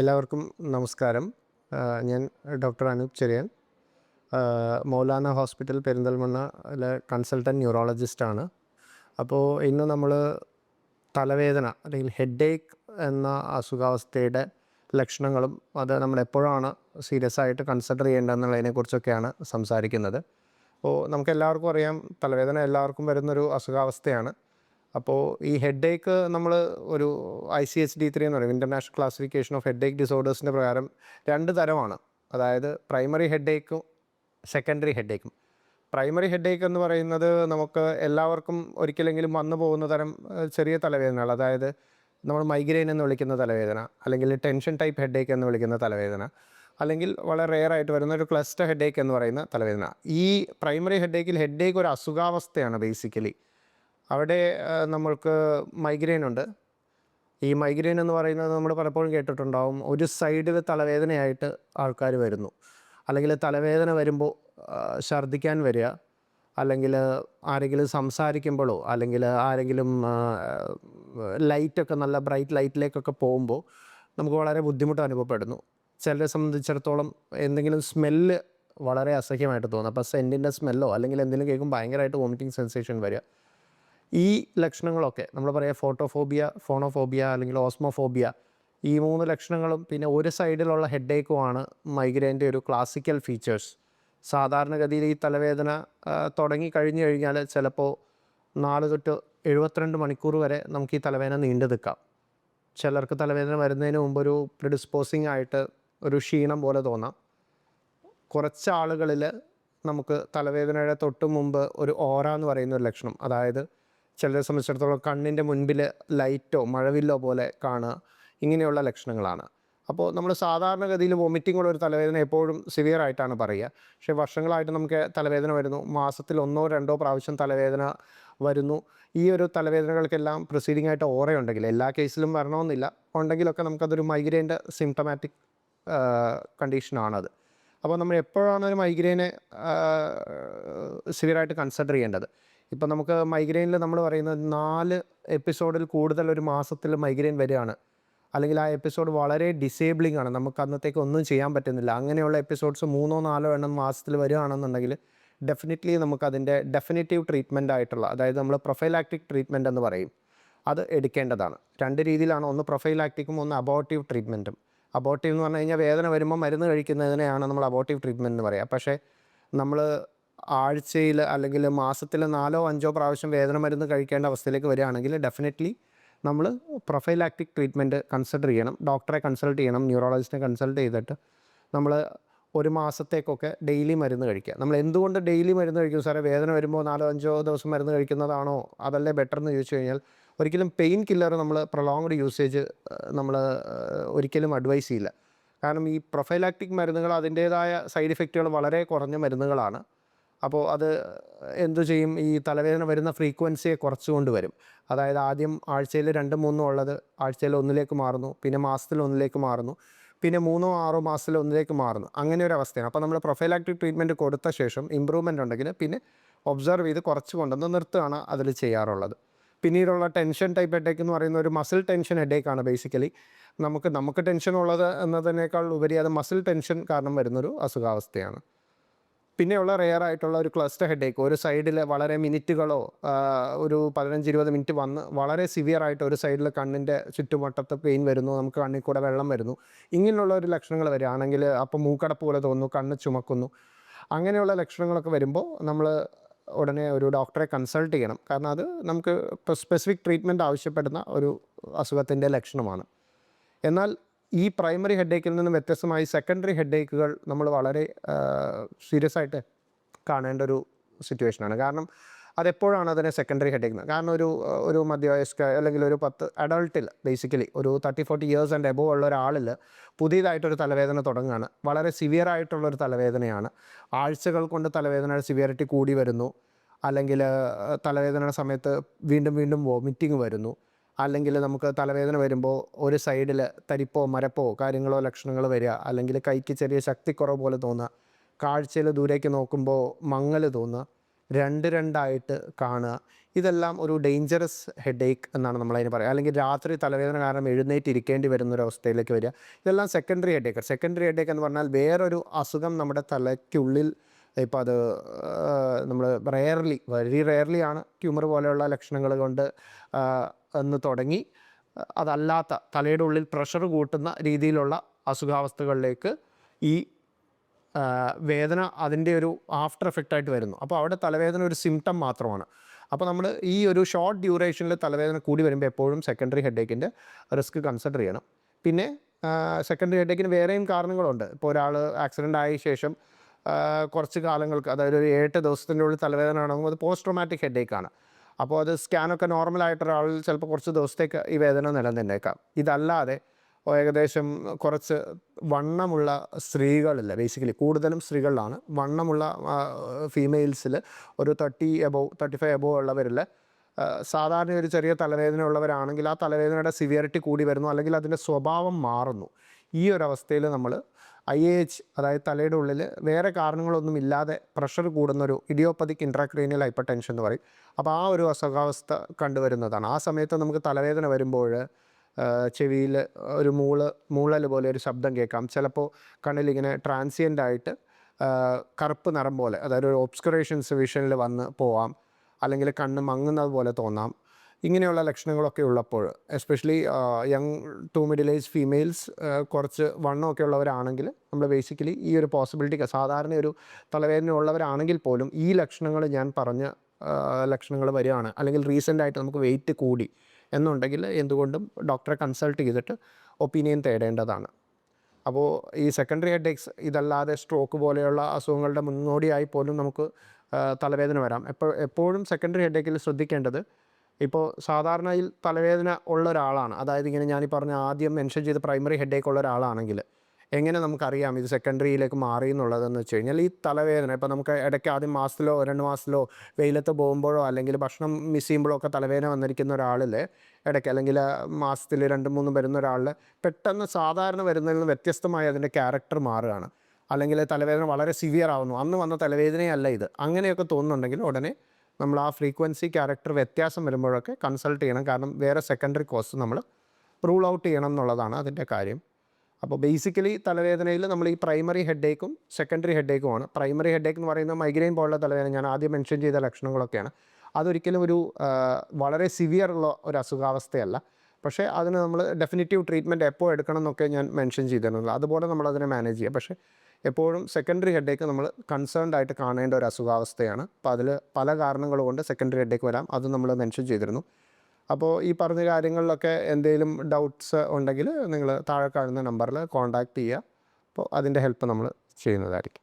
എല്ലാവർക്കും നമസ്കാരം. ഞാൻ ഡോക്ടർ അനൂപ് ചെറിയാൻ. മൗലാന ഹോസ്പിറ്റൽ പെരിന്തൽമണ്ണയിലെ കൺസൾട്ടന്റ് ന്യൂറോളജിസ്റ്റാണ്. അപ്പോൾ ഇന്ന് നമ്മൾ തലവേദന അല്ലെങ്കിൽ ഹെഡ് ഏക്ക് എന്ന അസുഖാവസ്ഥയുടെ ലക്ഷണങ്ങളും അത് നമ്മൾ എപ്പോഴാണ് സീരിയസ് ആയിട്ട് കൺസിഡർ ചെയ്യേണ്ടതെന്നുള്ളതിനെക്കുറിച്ചൊക്കെയാണ് സംസാരിക്കുന്നത്. അപ്പോൾ നമുക്ക് എല്ലാവർക്കും അറിയാം തലവേദന എല്ലാവർക്കും വരുന്നൊരു അസുഖാവസ്ഥയാണ്. അപ്പോൾ ഈ ഹെഡ് ഏക്ക് നമ്മൾ ഒരു I C H D three എന്ന് പറയും. International classification of headache ഡിസോർഡേഴ്സിന്റെ പ്രകാരം രണ്ട് തരമാണ്. അതായത് പ്രൈമറി ഹെഡ് ഏക്കും സെക്കൻഡറി ഹെഡ് ഏക്കും പ്രൈമറി ഹെഡ് ഏക്ക് എന്ന് പറയുന്നത് നമുക്ക് എല്ലാവർക്കും ഒരിക്കലെങ്കിലും വന്നു പോകുന്ന തരം ചെറിയ തലവേദനകൾ. അതായത് നമ്മൾ മൈഗ്രെയിൻ എന്ന് വിളിക്കുന്ന തലവേദന അല്ലെങ്കിൽ ടെൻഷൻ ടൈപ്പ് ഹെഡ് ഏക്ക് എന്ന് വിളിക്കുന്ന തലവേദന അല്ലെങ്കിൽ വളരെ റെയർ ആയിട്ട് വരുന്ന ഒരു ക്ലസ്റ്റർ ഹെഡ് ഏക്ക് എന്ന് പറയുന്ന തലവേദന. ഈ പ്രൈമറി ഹെഡ് ഏക്കിൽ ഹെഡ് ഏക്ക് ഒരു അസുഖാവസ്ഥയാണ് ബേസിക്കലി അവിടെ നമ്മൾക്ക് മൈഗ്രെയിൻ ഉണ്ട്. ഈ മൈഗ്രെയിൻ എന്ന് പറയുന്നത് നമ്മൾ പലപ്പോഴും കേട്ടിട്ടുണ്ടാവും. ഒരു സൈഡിൽ തലവേദനയായിട്ട് ആൾക്കാർ വരുന്നു. അല്ലെങ്കിൽ തലവേദന വരുമ്പോൾ ഛർദ്ദിക്കാൻ വരിക. അല്ലെങ്കിൽ ആരെങ്കിലും സംസാരിക്കുമ്പോഴോ അല്ലെങ്കിൽ ആരെങ്കിലും ലൈറ്റൊക്കെ നല്ല ബ്രൈറ്റ് ലൈറ്റിലേക്കൊക്കെ പോകുമ്പോൾ നമുക്ക് വളരെ ബുദ്ധിമുട്ട് അനുഭവപ്പെടുന്നു. ചിലരെ സംബന്ധിച്ചിടത്തോളം എന്തെങ്കിലും സ്മെല്ല് വളരെ അസഹ്യമായിട്ട് തോന്നും. അപ്പോൾ സെന്റിന്റെ സ്മെല്ലോ അല്ലെങ്കിൽ എന്തെങ്കിലും കേൾക്കുമ്പോൾ ഭയങ്കരമായിട്ട് വോമിറ്റിംഗ് സെൻസേഷൻ വരിക. ഈ ലക്ഷണങ്ങളൊക്കെ നമ്മൾ പറയാം ഫോട്ടോഫോബിയ ഫോണോഫോബിയ അല്ലെങ്കിൽ ഓസ്മോഫോബിയ ഈ മൂന്ന് ലക്ഷണങ്ങളും പിന്നെ ഒരു സൈഡിലുള്ള ഹെഡേക്കുമാണ് മൈഗ്രെയിന്റെ ഒരു ക്ലാസിക്കൽ ഫീച്ചേഴ്സ് സാധാരണഗതിയിൽ ഈ തലവേദന തുടങ്ങി കഴിഞ്ഞു കഴിഞ്ഞാൽ ചിലപ്പോൾ നാല് തൊട്ട് എഴുപത്തിരണ്ട് മണിക്കൂർ വരെ നമുക്ക് ഈ തലവേദന നീണ്ടു നിൽക്കാം. ചിലർക്ക് തലവേദന വരുന്നതിന് മുമ്പ് ഒരു പ്രിഡിസ്പോസിങ് ആയിട്ട് ഒരു ക്ഷീണം പോലെ തോന്നാം. കുറച്ച് ആളുകളിൽ നമുക്ക് തലവേദനയുടെ തൊട്ട് മുമ്പ് ഒരു ഓറ എന്ന് പറയുന്ന ഒരു ലക്ഷണം അതായത് ചിലരെ സംബന്ധിച്ചിടത്തോളം കണ്ണിന്റെ മുൻപിൽ ലൈറ്റോ മഴവില്ലോ പോലെ കാണുക. ഇങ്ങനെയുള്ള ലക്ഷണങ്ങളാണ്. അപ്പോൾ നമ്മൾ സാധാരണഗതിയിൽ വൊമിറ്റിംഗ് ഉള്ള ഒരു തലവേദന എപ്പോഴും സിവിയർ ആയിട്ടാണ് പറയുക. പക്ഷേ വർഷങ്ങളായിട്ട് നമുക്ക് തലവേദന വരുന്നു. മാസത്തിൽ ഒന്നോ രണ്ടോ പ്രാവശ്യം തലവേദന വരുന്നു. ഈ ഒരു തലവേദനകൾക്കെല്ലാം പ്രൊസീഡിംഗ് ആയിട്ട് ഓറയുണ്ടെങ്കിൽ എല്ലാ കേസിലും വരണമെന്നില്ല. ഉണ്ടെങ്കിലൊക്കെ നമുക്കതൊരു മൈഗ്രെയിന്റെ സിംറ്റമാറ്റിക് കണ്ടീഷനാണത് അപ്പോൾ നമ്മൾ എപ്പോഴാണ് ഒരു മൈഗ്രെയിനെ സിവിയറായിട്ട് കൺസിഡർ ചെയ്യേണ്ടത്? ഇപ്പം നമുക്ക് മൈഗ്രെയിനിൽ നമ്മൾ പറയുന്നത് നാല് എപ്പിസോഡിൽ കൂടുതൽ ഒരു മാസത്തിൽ മൈഗ്രെയിൻ വരികയാണ്. അല്ലെങ്കിൽ ആ എപ്പിസോഡ് വളരെ ഡിസേബിളിംഗ് ആണ്. നമുക്ക് അന്നത്തേക്ക് ഒന്നും ചെയ്യാൻ പറ്റുന്നില്ല. അങ്ങനെയുള്ള എപ്പിസോഡ്സ് മൂന്നോ നാലോ എണ്ണം മാസത്തിൽ വരികയാണെന്നുണ്ടെങ്കിൽ ഡെഫിനറ്റ്ലി നമുക്കതിന്റെ ഡെഫിനറ്റീവ് ട്രീറ്റ്മെന്റ് ആയിട്ടുള്ള അതായത് നമ്മൾ പ്രൊഫൈലാക്റ്റിക് ട്രീറ്റ്മെന്റ് എന്ന് പറയും അത് എടുക്കേണ്ടതാണ്. രണ്ട് രീതിയിലാണ്. ഒന്ന് പ്രൊഫൈലാക്റ്റിക്കും ഒന്ന് അബോട്ടീവ് ട്രീറ്റ്മെന്റും അബോട്ടീവ് എന്ന് പറഞ്ഞു കഴിഞ്ഞാൽ വേദന വരുമ്പോൾ മരുന്ന് കഴിക്കുന്നതിനെയാണ് നമ്മൾ അബോട്ടീവ് ട്രീറ്റ്മെന്റ് എന്ന് പറയുക പക്ഷേ നമ്മൾ ആഴ്ചയിൽ അല്ലെങ്കിൽ മാസത്തിൽ നാലോ അഞ്ചോ പ്രാവശ്യം വേദന മരുന്ന് കഴിക്കേണ്ട അവസ്ഥയിലേക്ക് വരികയാണെങ്കിൽ ഡെഫിനറ്റ്ലി നമ്മൾ പ്രൊഫൈലാക്റ്റിക് ട്രീറ്റ്മെന്റ് കൺസിഡർ ചെയ്യണം. ഡോക്ടറെ കൺസൾട്ട് ചെയ്യണം. ന്യൂറോളജിസ്റ്റിനെ കൺസൾട്ട് ചെയ്തിട്ട് നമ്മൾ ഒരു മാസത്തേക്കൊക്കെ ഡെയിലി മരുന്ന് കഴിക്കുക. നമ്മൾ എന്തുകൊണ്ട് ഡെയിലി മരുന്ന് കഴിക്കും സാറേ? വേദന വരുമ്പോൾ നാലോ അഞ്ചോ ദിവസം മരുന്ന് കഴിക്കുന്നതാണോ? അതല്ലേ ബെറ്റർ എന്ന് ചോദിച്ചു കഴിഞ്ഞാൽ ഒരിക്കലും പെയിൻ കില്ലർ നമ്മൾ പ്രൊലോങ്ഡ് യൂസേജ് നമ്മൾ ഒരിക്കലും അഡ്വൈസ് ചെയ്യില്ല. കാരണം ഈ പ്രൊഫൈലാക്റ്റിക് മരുന്നുകൾ അതിന്റേതായ സൈഡ് ഇഫക്റ്റുകൾ വളരെ കുറഞ്ഞ മരുന്നുകളാണ്. അപ്പോൾ അത് എന്തു ചെയ്യും? ഈ തലവേദന വരുന്ന ഫ്രീക്വൻസിയെ കുറച്ചുകൊണ്ട് വരും. അതായത് ആദ്യം ആഴ്ചയിൽ രണ്ടും മൂന്നും ഉള്ളത് ആഴ്ചയിൽ ഒന്നിലേക്ക് മാറുന്നു പിന്നെ മാസത്തിൽ ഒന്നിലേക്ക് മാറുന്നു പിന്നെ മൂന്നോ ആറോ മാസത്തിൽ ഒന്നിലേക്ക് മാറുന്നു. അങ്ങനെ ഒരു അവസ്ഥയാണ്. അപ്പോൾ നമ്മൾ പ്രൊഫൈലാക്റ്റിക് ട്രീറ്റ്മെന്റ് കൊടുത്ത ശേഷം ഇമ്പ്രൂവ്മെന്റ് ഉണ്ടെങ്കിൽ പിന്നെ ഒബ്സർവ് ചെയ്ത് കുറച്ച് കൊണ്ടുവന്ന് നിർത്തുകയാണ് അതിൽ ചെയ്യാറുള്ളത്. പിന്നീടുള്ള ടെൻഷൻ ടൈപ്പ് ഹെഡേക്ക് എന്ന് പറയുന്ന ഒരു മസിൽ ടെൻഷൻ ഹെഡേക്കാണ് ബേസിക്കലി. നമുക്ക് നമുക്ക് ടെൻഷൻ ഉള്ളത് എന്നതിനേക്കാൾ ഉപരി അത് മസിൽ ടെൻഷൻ കാരണം വരുന്നൊരു അസുഖാവസ്ഥയാണ്. പിന്നെയുള്ള റെയർ ആയിട്ടുള്ള ഒരു ക്ലസ്റ്റർ ഹെഡേക്ക് ഒരു സൈഡിൽ വളരെ മിനിറ്റുകളോ ഒരു പതിനഞ്ച് ഇരുപത് മിനിറ്റ് വന്ന് വളരെ സിവിയർ ആയിട്ട് ഒരു സൈഡിൽ കണ്ണിന്റെ ചുറ്റുവട്ടത്ത് പെയിൻ വരുന്നു നമുക്ക് കണ്ണിൽ കൂടെ വെള്ളം വരുന്നു. ഇങ്ങനെയുള്ള ഒരു ലക്ഷണങ്ങൾ വരികയാണെങ്കിൽ അപ്പോൾ മൂക്കടപ്പ് പോലെ തോന്നുന്നു കണ്ണ് ചുമക്കുന്നു. അങ്ങനെയുള്ള ലക്ഷണങ്ങളൊക്കെ വരുമ്പോൾ നമ്മൾ ഉടനെ ഒരു ഡോക്ടറെ കൺസൾട്ട് ചെയ്യണം. കാരണം അത് നമുക്ക് സ്പെസിഫിക് ട്രീറ്റ്മെന്റ് ആവശ്യപ്പെടുന്ന ഒരു അസുഖത്തിന്റെ ലക്ഷണമാണ്. എന്നാൽ ഈ പ്രൈമറി ഹെഡേക്കിൽ നിന്നും വ്യത്യസ്തമായി സെക്കൻഡറി ഹെഡേക്കുകൾ നമ്മൾ വളരെ സീരിയസ് ആയിട്ട് കാണേണ്ട ഒരു സിറ്റുവേഷനാണ്. കാരണം അതെപ്പോഴാണ് അതിനെ സെക്കൻഡറി ഹെഡേക്ക് കാരണം ഒരു ഒരു മധ്യവയസ്ക അല്ലെങ്കിൽ ഒരു പത്ത് അഡൾട്ടിൽ ബേസിക്കലി ഒരു thirty forty years and above ഉള്ള ഒരാളിൽ പുതിയതായിട്ടൊരു തലവേദന തുടങ്ങുകയാണ്. വളരെ സിവിയർ ആയിട്ടുള്ളൊരു തലവേദനയാണ്. ആഴ്ചകൾ കൊണ്ട് തലവേദനയുടെ സിവിയറിറ്റി കൂടി വരുന്നു. അല്ലെങ്കിൽ തലവേദനയുടെ സമയത്ത് വീണ്ടും വീണ്ടും വോമിറ്റിംഗ് വരുന്നു. അല്ലെങ്കിൽ നമുക്ക് തലവേദന വരുമ്പോൾ ഒരു സൈഡിൽ തരിപ്പോ മരപ്പോ കാര്യങ്ങളോ ലക്ഷണങ്ങൾ വരിക. അല്ലെങ്കിൽ കൈക്ക് ചെറിയ ശക്തിക്കുറവ് പോലെ തോന്നുക. കാഴ്ചയിൽ ദൂരേക്ക് നോക്കുമ്പോൾ മങ്ങൽ തോന്നുക. രണ്ട് രണ്ടായിട്ട് കാണുക. ഇതെല്ലാം ഒരു ഡേഞ്ചറസ് ഹെഡേക്ക് എന്നാണ് നമ്മളതിന് പറയുക. അല്ലെങ്കിൽ രാത്രി തലവേദന കാരണം എഴുന്നേറ്റ് ഇരിക്കേണ്ടി വരുന്ന ഒരു അവസ്ഥയിലേക്ക് വരിക. ഇതെല്ലാം സെക്കൻഡറി ഹെഡേക്ക് സെക്കൻഡറി ഹെഡേക്ക് എന്ന് പറഞ്ഞാൽ വേറൊരു അസുഖം നമ്മുടെ തലയ്ക്കുള്ളിൽ ഇപ്പോൾ അത് നമ്മൾ റെയർലി വെരി റെയർലി ആണ്. ട്യൂമർ പോലെയുള്ള ലക്ഷണങ്ങൾ കൊണ്ട് എന്ന് തുടങ്ങി. അതല്ലാത്ത തലയുടെ ഉള്ളിൽ പ്രഷർ കൂട്ടുന്ന രീതിയിലുള്ള അസുഖാവസ്ഥകളിലേക്ക് ഈ വേദന അതിന്റെ ഒരു ആഫ്റ്റർ എഫക്റ്റ് ആയിട്ട് വരുന്നു. അപ്പോൾ അവിടെ തലവേദന ഒരു സിംറ്റം മാത്രമാണ്. അപ്പോൾ നമ്മൾ ഈ ഒരു ഷോർട്ട് ഡ്യൂറേഷനിൽ തലവേദന കൂടി വരുമ്പോൾ എപ്പോഴും സെക്കൻഡറി ഹെഡേക്കിന്റെ റിസ്ക് കൺസിഡർ ചെയ്യണം. പിന്നെ സെക്കൻഡറി ഹെഡേക്കിന് വേറെയും കാരണങ്ങളുണ്ട്. ഇപ്പോൾ ഒരാൾ ആക്സിഡന്റ് ആയ ശേഷം കുറച്ച് കാലങ്ങൾക്ക് അതായത് ഒരു ഏട്ട് ദിവസത്തിന്റെ ഉള്ളിൽ തലവേദന ആണെങ്കിൽ അത് പോസ്റ്റ് ട്രോമാറ്റിക് ഹെഡേക്കാണ് അപ്പോൾ അത് സ്കാനൊക്കെ നോർമലായിട്ട് ഒരാൾ ചിലപ്പോൾ കുറച്ച് ദിവസത്തേക്ക് ഈ വേദന നിലനിന്നേക്കാം. ഇതല്ലാതെ ഏകദേശം കുറച്ച് വണ്ണമുള്ള സ്ത്രീകളിൽ ബേസിക്കലി കൂടുതലും സ്ത്രീകളിലാണ്. വണ്ണമുള്ള ഫീമെയിൽസിൽ ഒരു thirty above thirty five above ഉള്ളവരിൽ സാധാരണ ഒരു ചെറിയ തലവേദന ഉള്ളവരാണെങ്കിൽ ആ തലവേദനയുടെ സിവിയറിറ്റി കൂടി വരുന്നു. അല്ലെങ്കിൽ അതിന്റെ സ്വഭാവം മാറുന്നു. ഈ ഒരു അവസ്ഥയിൽ നമ്മൾ ഐ എച്ച് അതായത് തലയുടെ ഉള്ളിൽ വേറെ കാരണങ്ങളൊന്നും ഇല്ലാതെ പ്രഷർ കൂടുന്നൊരു ഇഡിയോപ്പതിക് ഇൻട്രാക്രീനിയൽ ഹൈപ്പർ ടെൻഷൻ എന്ന് പറയും. അപ്പോൾ ആ ഒരു അസുഖാവസ്ഥ കണ്ടുവരുന്നതാണ്. ആ സമയത്ത് നമുക്ക് തലവേദന വരുമ്പോൾ ചെവിയിൽ ഒരു മൂൾ മൂളൽ പോലെ ഒരു ശബ്ദം കേൾക്കാം. ചിലപ്പോൾ കണ്ണിലിങ്ങനെ ട്രാൻസിയന്റ് ആയിട്ട് കറുപ്പ് നിറം പോലെ അതായത് ഒരു ഒബ്സ്കുറേഷൻസ് വിഷനിൽ വന്ന് പോവാം. അല്ലെങ്കിൽ കണ്ണ് മങ്ങുന്നത് പോലെ തോന്നാം. ഇങ്ങനെയുള്ള ലക്ഷണങ്ങളൊക്കെ ഉള്ളപ്പോൾ especially young to middle age females കുറച്ച് വണ്ണമൊക്കെ ഉള്ളവരാണെങ്കിൽ നമ്മൾ ബേസിക്കലി ഈ ഒരു പോസിബിലിറ്റി സാധാരണ ഒരു തലവേദന ഉള്ളവരാണെങ്കിൽ പോലും ഈ ലക്ഷണങ്ങൾ ഞാൻ പറഞ്ഞ ലക്ഷണങ്ങൾ വരികയാണ്. അല്ലെങ്കിൽ റീസെന്റായിട്ട് നമുക്ക് വെയിറ്റ് കൂടി എന്നുണ്ടെങ്കിൽ എന്തുകൊണ്ടും ഡോക്ടറെ കൺസൾട്ട് ചെയ്തിട്ട് ഒപ്പീനിയൻ തേടേണ്ടതാണ്. അപ്പോൾ ഈ സെക്കൻഡറി ഹെഡേക്സ് ഇതല്ലാതെ സ്ട്രോക്ക് പോലെയുള്ള അസുഖങ്ങളുടെ മുന്നോടിയായി പോലും നമുക്ക് തലവേദന വരാം. എപ്പോൾ എപ്പോഴും സെക്കൻഡറി ഹെഡേക്കിൽ ശ്രദ്ധിക്കേണ്ടത് ഇപ്പോൾ സാധാരണയിൽ തലവേദന ഉള്ള ഒരാളാണ്. അതായത് ഇങ്ങനെ ഞാൻ ഈ പറഞ്ഞ ആദ്യം മെൻഷൻ ചെയ്ത പ്രൈമറി ഹെഡേക്ക് ഉള്ള ഒരാളാണെങ്കിൽ എങ്ങനെ നമുക്കറിയാം ഇത് സെക്കൻഡറിയിലേക്ക് മാറി എന്നുള്ളതെന്ന് വെച്ച് കഴിഞ്ഞാൽ ഈ തലവേദന ഇപ്പോൾ നമുക്ക് ഇടയ്ക്ക് ആദ്യം മാസത്തിലോ രണ്ട് മാസത്തിലോ വെയിലത്ത് പോകുമ്പോഴോ അല്ലെങ്കിൽ ഭക്ഷണം മിസ് ചെയ്യുമ്പോഴോ ഒക്കെ തലവേദന വന്നിരിക്കുന്ന ഒരാളിൽ ഇടയ്ക്ക് അല്ലെങ്കിൽ മാസത്തിൽ രണ്ട് മൂന്ന് വരുന്ന ഒരാളിൽ പെട്ടെന്ന് സാധാരണ വരുന്നതിൽ നിന്ന് വ്യത്യസ്തമായി അതിന്റെ ക്യാരക്ടർ മാറുകയാണ്. അല്ലെങ്കിൽ തലവേദന വളരെ സിവിയർ ആവുന്നു. അന്ന് വന്ന തലവേദനയല്ല ഇത്. അങ്ങനെയൊക്കെ തോന്നുന്നുണ്ടെങ്കിൽ ഉടനെ നമ്മൾ ആ ഫ്രീക്വൻസി ക്യാരക്ടർ വ്യത്യാസം വരുമ്പോഴൊക്കെ കൺസൾട്ട് ചെയ്യണം. കാരണം വേറെ സെക്കൻഡറി കോസ് നമ്മൾ റൂൾ ഔട്ട് ചെയ്യണം എന്നുള്ളതാണ് അതിന്റെ കാര്യം. അപ്പോൾ ബേസിക്കലി തലവേദനയിൽ നമ്മൾ ഈ പ്രൈമറി ഹെഡേക്കും സെക്കൻഡറി ഹെഡേക്കുമാണ്. പ്രൈമറി ഹെഡേക്ക് എന്ന് പറയുന്നത് മൈഗ്രെയിൻ പോലുള്ള തലവേദന ഞാൻ ആദ്യം മെൻഷൻ ചെയ്ത ലക്ഷണങ്ങളൊക്കെയാണ്. അതൊരിക്കലും ഒരു വളരെ സിവിയർ ഉള്ള ഒരു അസുഖാവസ്ഥയല്ല. പക്ഷേ അതിന് നമ്മൾ ഡെഫിനറ്റീവ് ട്രീറ്റ്മെന്റ് എപ്പോൾ എടുക്കണം എന്നൊക്കെ ഞാൻ മെൻഷൻ ചെയ്തിരുന്നില്ല അതുപോലെ നമ്മൾ അതിനെ മാനേജ് ചെയ്യുക പക്ഷേ എപ്പോഴും സെക്കൻഡറി ഹെഡേക്ക് നമ്മൾ കൺസേൺഡ് ആയിട്ട് കാണേണ്ട ഒരു അസുഖാവസ്ഥയാണ്. അപ്പോൾ അതിൽ പല കാരണങ്ങൾ കൊണ്ട് സെക്കൻഡറി ഹെഡേക്ക് വരാം. അത് നമ്മൾ മെൻഷൻ ചെയ്തിരുന്നു. അപ്പോൾ ഈ പറഞ്ഞ കാര്യങ്ങളിലൊക്കെ എന്തെങ്കിലും ഡൗട്ട്സ് ഉണ്ടെങ്കിൽ നിങ്ങൾ താഴെ കാണുന്ന നമ്പറിൽ കോൺടാക്റ്റ് ചെയ്യുക. അപ്പോൾ അതിന്റെ ഹെൽപ്പ് നമ്മൾ ചെയ്യുന്നതായിരിക്കും.